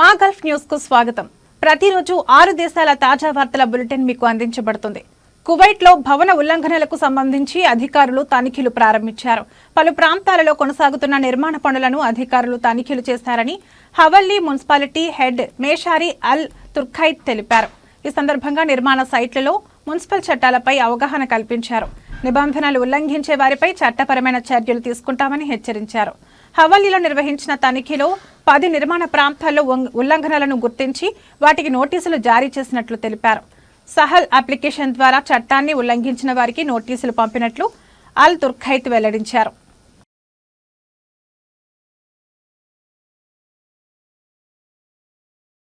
మా గల్ఫ్కు స్వాగతం. ప్రతిరోజు ఆరు దేశాల తాజా వార్తల బులెటిన్ మీకు అందించబడుతుంది. కువైట్లో భవన ఉల్లంఘనలకు సంబంధించి అధికారులు తనిఖీలు ప్రారంభించారు. పలు ప్రాంతాలలో కొనసాగుతున్న నిర్మాణ పనులను అధికారులు తనిఖీలు చేశారని Hawalli municipality head Meshari Al Turkait తెలిపారు. ఈ సందర్భంగా నిర్మాణ సైట్లలో మున్సిపల్ చట్టాలపై అవగాహన కల్పించారు. నిబంధనలు ఉల్లంఘించే వారిపై చట్టపరమైన చర్యలు తీసుకుంటామని హెచ్చరించారు. హవాలీలో నిర్వహించిన తనిఖీలో పది నిర్మాణ ప్రాంతాల్లో ఉల్లంఘనలను గుర్తించి వాటికి నోటీసులు జారీ చేసినట్లు తెలిపారు. సహల్ అప్లికేషన్ ద్వారా చట్టాన్ని ఉల్లంఘించిన వారికి నోటీసులు పంపినట్లు అల్ తుర్ఖైత్ వెల్లడించారు.